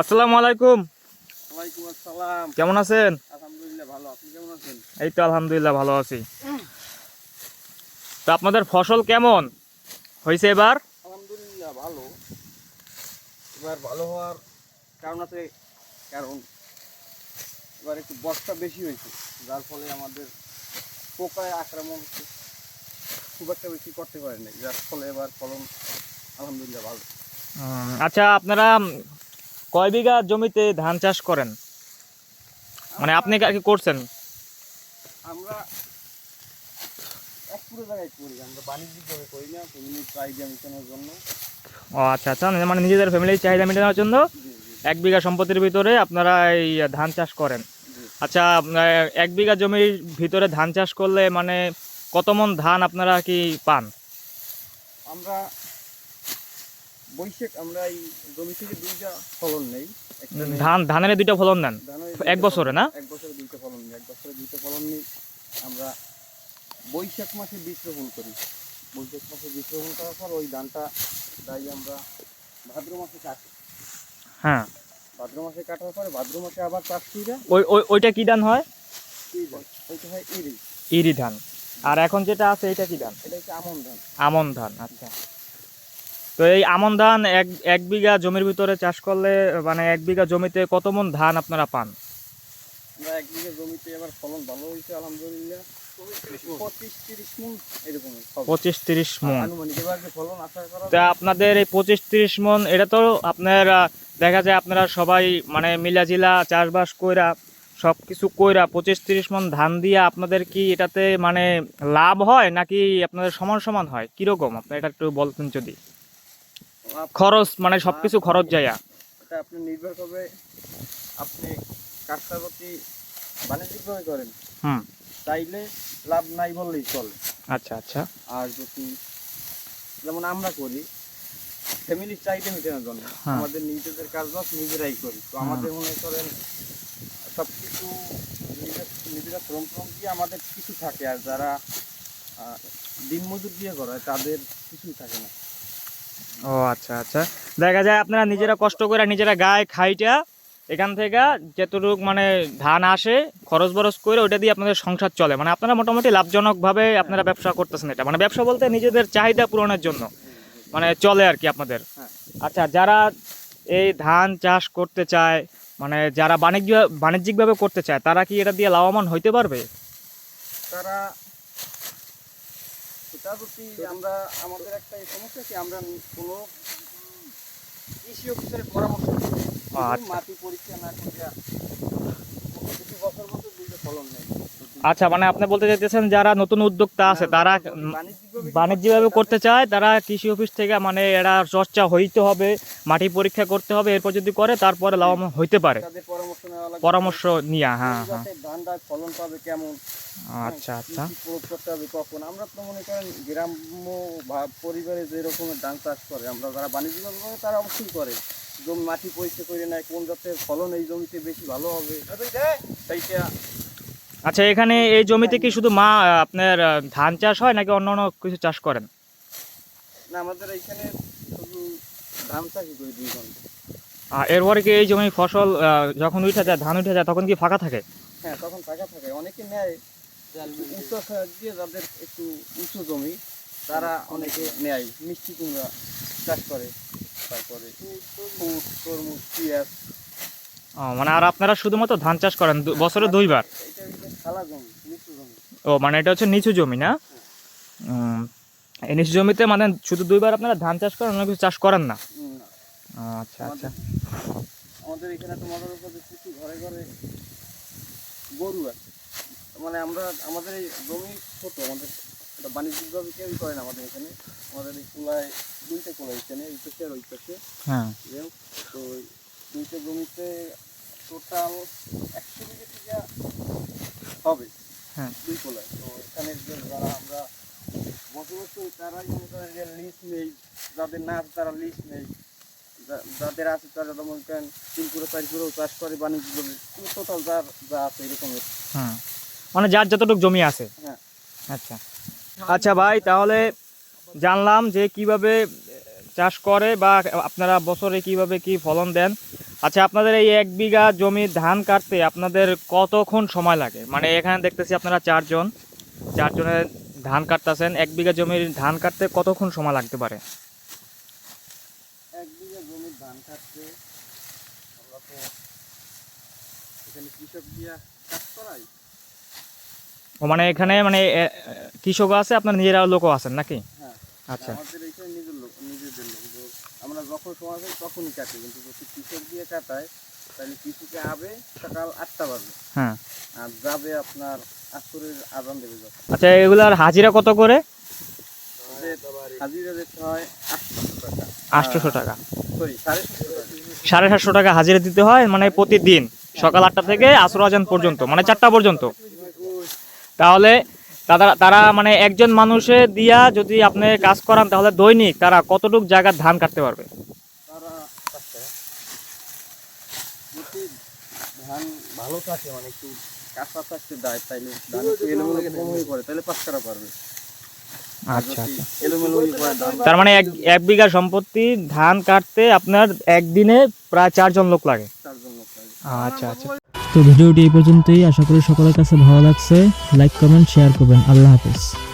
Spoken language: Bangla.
আসসালামু আলাইকুম। ওয়ালাইকুম আসসালাম। কেমন আছেন? আলহামদুলিল্লাহ ভালো আপনি কেমন আছেন? এই তো আলহামদুলিল্লাহ ভালো আছি। তো আপনাদের ফসল কেমন? হয়েছে এবার? আলহামদুলিল্লাহ ভালো। এবার ভালো হওয়ার কারণ আছে কারণ এবার একটু বর্ষা বেশি হয়েছে যার ফলে আমাদের পোকায় আক্রমণ খুব একটা বেশি করতে পারে নাই যার ফলে এবার ফলন আলহামদুলিল্লাহ ভালো। আচ্ছা আপনারা কয় বিঘা জমিতে ধান চাষ করেন? মানে আপনি কি করছেন? আমরা এক পুরো জায়গায় করি আমরা বাণিজ্যিকভাবে করি না ফ্যামিলি চাহিদা মেটানোর জন্য। ও আচ্ছা আচ্ছা মানে নিজেদের ফ্যামিলির চাহিদা মেটানোর জন্য এক বিঘা সম্পত্তির ভিতরে আপনারা এই ধান চাষ করেন। আচ্ছা এক বিঘা জমির ভিতরে ধান চাষ করলে মানে কত মন ধান আপনারা কি পান? আমরা বৈশাখ আমরা এই জমি থেকে দুইটা ফলন নেই। ধান ধানের দুইটা ফলন নেন? এক বছরে না? এক বছরে দুইটা ফলন নেই। এক বছরে দুইটা ফলন নেই। আমরা বৈশাখ মাসে বীজ রোপণ করি। বৈশাখ মাসে বীজ রোপণ করার পর ওই ধানটা তাই আমরা ভাদ্র মাসে কাটি। হ্যাঁ। ভাদ্র মাসে কাটার পরে ভাদ্র মাসে আবার চাষ করি ওই ওই ওইটা কি ধান হয়? ওইটা হয় ইরি। ইরি ধান। আর এখন যেটা আছে এটা কি ধান? এটা হচ্ছে আমন ধান। আমন ধান আচ্ছা। তো এই আমন ধান এক এক বিঘা জমির ভিতরে চাষ করলে মানে এক বিঘা জমিতে কত মন ধান আপনারা পান? আমরা এক বিঘা জমিতে এবার ফলন ভালো হয়েছে আলহামদুলিল্লাহ। পঁচিশ তিরিশ মন তা আপনাদের এই পঁচিশ তিরিশ মন এটা তো আপনার দেখা যায় আপনারা সবাই মানে মিলাজিলা চাষবাস কইরা সব কিছু কইরা পঁচিশ তিরিশ মন ধান দিয়ে আপনাদের কি এটাতে মানে লাভ হয় নাকি আপনাদের সমান সমান হয়? কীরকম? আপনি এটা একটু বলতেন যদি। খরচ মানে সব কিছু খরচ এটা আপনি নির্ভর করবে আপনি কাজটার প্রতি বাণিজ্যিকভাবে করেন। হুম। চাইলে লাভ নাই বললেই চলে। আচ্ছা আচ্ছা। আর যদি যেমন আমরা করি ফ্যামিলির চাহিদা মেটানোর জন্য হ্যাঁ। আমাদের নিজেদের কাজবাজ নিজেরাই করি। তো আমাদের মনে করেন সব কিছু নিজের নিজেরা শ্রম শ্রম দিয়ে আমাদের কিছু থাকে। আর যারা দিনমজুর দিয়ে করে তাদের কিছুই থাকে না। ও আচ্ছা আচ্ছা। দেখা যায় আপনারা নিজেরা কষ্ট করে নিজেরা গায়ে খাইটা এখান থেকে যতটুক মানে ধান আসে খরচ বরচ করে ওটা দিয়ে আপনাদের সংসার চলে। মানে আপনারা মোটামুটি লাভজনকভাবে আপনারা ব্যবসা করতেছেন এটা। মানে ব্যবসা বলতে নিজেদের চাহিদা পূরণের জন্য। মানে চলে আর কি আপনাদের। হ্যাঁ। আচ্ছা যারা এই ধান চাষ করতে চায় মানে যারা বাণিজ্য বাণিজ্যিকভাবে করতে চায় তারা কি এটা দিয়ে লাভবান হইতে পারবে? তারা সেটা হচ্ছে আমরা আমাদের একটা সমস্যা কি আমরা কোনো কৃষি অফিসের পরামর্শ আচ্ছা। মাটি পরীক্ষা না কিছু বছর বছর ফলন নেই আচ্ছা মানে আপনি বলতে চাইতেছেন যারা নতুন উদ্যোক্তা আছে তারা বাণিজ্যিকভাবে করতে চায় তারা কৃষি অফিস থেকে মানে এরা চর্চা হইতে হবে মাটি পরীক্ষা করতে হবে এরপর যদি করে তারপরে লাভবান হইতে পারে। পরামর্শ নিয়ে হ্যাঁ হ্যাঁ। ফলন পাবে কেমন? আচ্ছা হ্যাঁ, আচ্ছা। কি কি প্রয়োগ করতে হবে কখন? আমরা তো মনে করেন গ্রাম্য পরিবারে যে রকমের ধান চাষ করে আমরা যারা বাণিজ্যিকভাবে করে তারা অবশ্যই করে। জমি মাটি পরিষ্কার করে নেয় কোন জাতের ফলন এই জমিতে বেশি ভালো হবে? সেইটা আচ্ছা এখানে এই জমিতে কি শুধু মা আপনার ধান চাষ হয় নাকি অন্য অন্য কিছু চাষ করেন? না আমাদের ধান চাষই করি দুই আর এরপরে কি এই জমি ফসল যখন উঠে যায় ধান উঠে যায় তখন কি ফাঁকা থাকে? হ্যাঁ তখন ফাঁকা থাকে। অনেকে নেয় উঁচু দিয়ে যাদের একটু উঁচু জমি তারা অনেকে নেয়। মিষ্টি কুমড়া চাষ করে তারপরে তরমুজ পেঁয়াজ। মানে আর আপনারা শুধুমাত্র ধান চাষ করেন বছরে দুইবার? ও মানে এটা হচ্ছে নিচু জমি না? এই নিচু জমিতে মানে শুধু দুইবার আপনারা ধান চাষ করেন অন্য কিছু চাষ করেন না? আচ্ছা আচ্ছা। আমাদের এখানে তো মজার উপরে কিছু ঘরে ঘরে গরু আছে। মানে আমরা আমাদের এই জমি ছোট আমাদের এটা বাণিজ্যিকভাবে কেউই করে না আমাদের এখানে। আমাদের এই কুলায় দুইটা কুলা এখানে এই পাশে আর ওই পাশে। হ্যাঁ। তো দুইটা জমিতে টোটাল একশো বিঘে থেকে হবে হ্যাঁ। দুই কোলায় তো এখানে যারা আমরা বসবাস করি তারাই মনে করেন যে লিজ নেই। যাদের না আছে তারা লিজ নেই। যাদের আছে তারা যেমন করেন তিন কুড়ো চার কুড়ো চাষ করে বাণিজ্য জমি টোটাল যার যা আছে এরকমের। হুম মানে যার যতটুকু জমি আছে। হ্যাঁ। আচ্ছা। আচ্ছা ভাই তাহলে জানলাম যে কীভাবে চাষ করে বা আপনারা বছরে কীভাবে কি ফলন দেন। আচ্ছা আপনাদের এই এক বিঘা জমি ধান কাটতে আপনাদের কতক্ষণ সময় লাগে? মানে এখানে দেখতেছি আপনারা চারজন চারজনে ধান কাটতেছেন। এক বিঘা জমির ধান কাটতে কতক্ষণ সময় লাগতে পারে? এক বিঘা জমির ধান কাটতে আমরা তো এখানে কৃষক দিয়া কাজ করাই। ও মানে এখানে মানে এ, কৃষকও আছে আপনার নিজেরা লোকও আছেন নাকি? আচ্ছা। আমাদের এখানে নিজের লোক নিজেদের লোক। আমরা যখন সময় পাই তখনই কাটি কিন্তু যদি কৃষক দিয়ে কাটায় তাহলে কৃষিকে আবে সকাল আটটা বাজে। হ্যাঁ। আর যাবে আপনার আসরের দেবে যখন। আচ্ছা এগুলার হাজিরা কত করে? হাজিরা দিতে হয় আটশো টাকা। আটশোশো টাকা। সরি সাড়ে টাকা। সাড়ে সাতশো টাকা হাজিরা দিতে হয় মানে প্রতিদিন সকাল আটটা থেকে আসর আজান পর্যন্ত মানে চারটা পর্যন্ত। তাহলে তারা তারা মানে একজন মানুষে দিয়া যদি আপনি কাজ করান তাহলে দৈনিক তারা কতটুক জায়গার ধান কাটতে পারবে? ধান ভালো থাকে মানে একটু কাঁচা থাকতে দেয় তাইলে ধান একটু এলোমেলো কম হয়ে পড়ে তাহলে পাঁচ টাকা পারবে। আচ্ছা আচ্ছা। এলোমেলো হয়ে পড়ে ধান তার মানে এক এক বিঘা সম্পত্তি ধান কাটতে আপনার একদিনে প্রায় চারজন লোক লাগে? চারজন লোক লাগে। আচ্ছা আচ্ছা। তো ভিডিওটি এই পর্যন্তই। আশা করি সকলের কাছে ভালো লাগছে। লাইক কমেন্ট শেয়ার করবেন। আল্লাহ হাফিজ।